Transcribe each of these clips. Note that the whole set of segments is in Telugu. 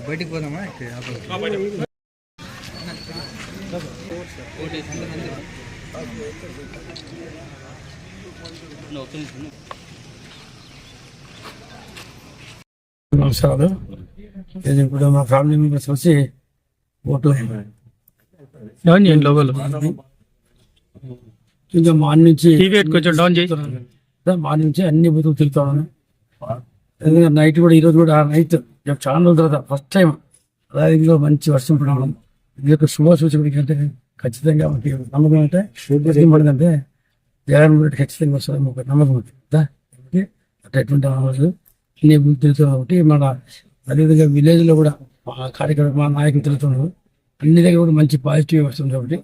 బయటికి పోదామా? ఇక్కడ నమస్కారాలు నేను ఇప్పుడు మా ఫ్యామిలీ మెంబర్స్ వచ్చి ఓటు డౌన్ చేయండి లోగోలు ఇంకా మార్నింగ్ నుంచి కొంచెం డౌన్ చేయి. మార్నింగ్ నుంచి అన్ని బతులు తిరుగుతాను ఎందుకంటే నైట్ కూడా ఈరోజు కూడా నైట్ చాలా రోజుల తర్వాత ఫస్ట్ టైం రైడింగ్లో మంచి వర్షం పడడం. ఇది యొక్క శుభ సూచకుడికి అంటే ఖచ్చితంగా మనకి నమ్మకం అంటే ఏం పడిందంటే జగన్ రెడ్డి ఖచ్చితంగా వస్తుంది ఒక నమ్మకం ఉంటుంది అంటే కాబట్టి ఎటువంటి ఆలోచన నీ బూతులు కాబట్టి మన అదేవిధంగా విలేజ్లో కూడా మా కార్యక్రమం మా నాయకులు తిరుగుతున్నారు అన్ని దగ్గర కూడా మంచి పాజిటివ్ వస్తుంది కాబట్టి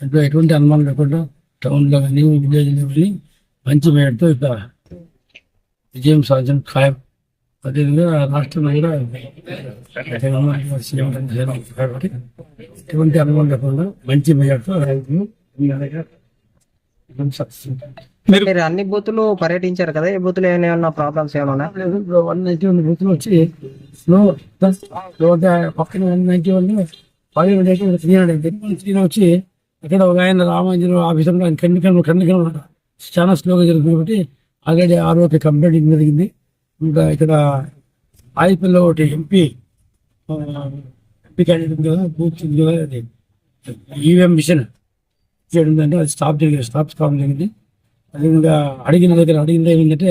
అంటే ఎటువంటి అనుమానం లేకుండా టౌన్లో కానీ విలేజ్లో కానీ మంచి మేడతో ఇట్లా విజయం సాధించడం ఖాయం. అదేవిధంగా రాష్ట్రంలో కూడా జగన్మోహన్ సీఎం కాబట్టి ఎటువంటి అనుమానం లేకుండా మంచి మీరు మీరు అన్ని బూతులు పర్యటించారు కదా ఈ బూతులు ఏమైనా ప్రాబ్లమ్స్ ఏమైనా? లేదు వన్ నైన్టీ వన్ బూతులు వచ్చి పక్కన one ninety one five hundred three hundred three వచ్చి ఇక్కడ ఒక ఆయన రామాంజనం ఆఫీసర్లో ఆయన కన్నికలు ఉన్నాడు చాలా స్లోగా జరుగుతుంది కాబట్టి ఆల్రెడీ ఆరోగ్య కంప్లైంట్ జరిగింది ఇంకా ఇక్కడ ఆయిపల్లి ఒకటి ఎంపీ ఎంపీ క్యాండిడేట్ కదా బూత్ కదా అది ఈవీఎం మిషన్ చేయడం అంటే అది స్టాప్ జరిగింది. స్టాప్ కావడం జరిగింది. అదేవిధంగా అడిగిన దగ్గర అడిగింది ఏంటంటే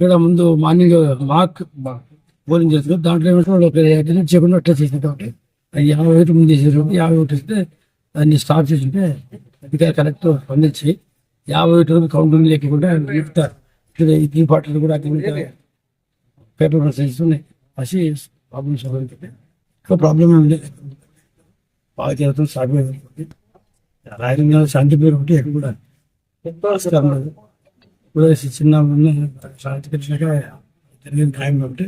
ఇక్కడ ముందు మార్నింగ్ మాక్ పోలింగ్ చేస్తారు దాంట్లో ఏమంటే వాళ్ళు చేయకుండా టెస్ట్ చేసింది కాబట్టి అది యాభై ఒకటి ముందు చేసారు యాభై ఒకటి ఇస్తే దాన్ని స్టాప్ చేసింటే అధికారి కలెక్టర్ స్పందించి యాభై ఒకటి వరకు కౌంటింగ్ లేకుండా మిగతా ఇక్కడ ఈ పాటలు కూడా పేపర్ మెసేజ్ ఉన్నాయి వచ్చి ప్రాబ్లమ్స్ ఇంకా ప్రాబ్లం ఏమి లేదు. బాగా జరుగుతుంది అయింది. రాయలంగా శాంతి పేరు ఒకటి ఎక్కడ కూడా లేదు. చిన్న శాంతి కలిసినాక జరిగింది ఖాయం కాబట్టి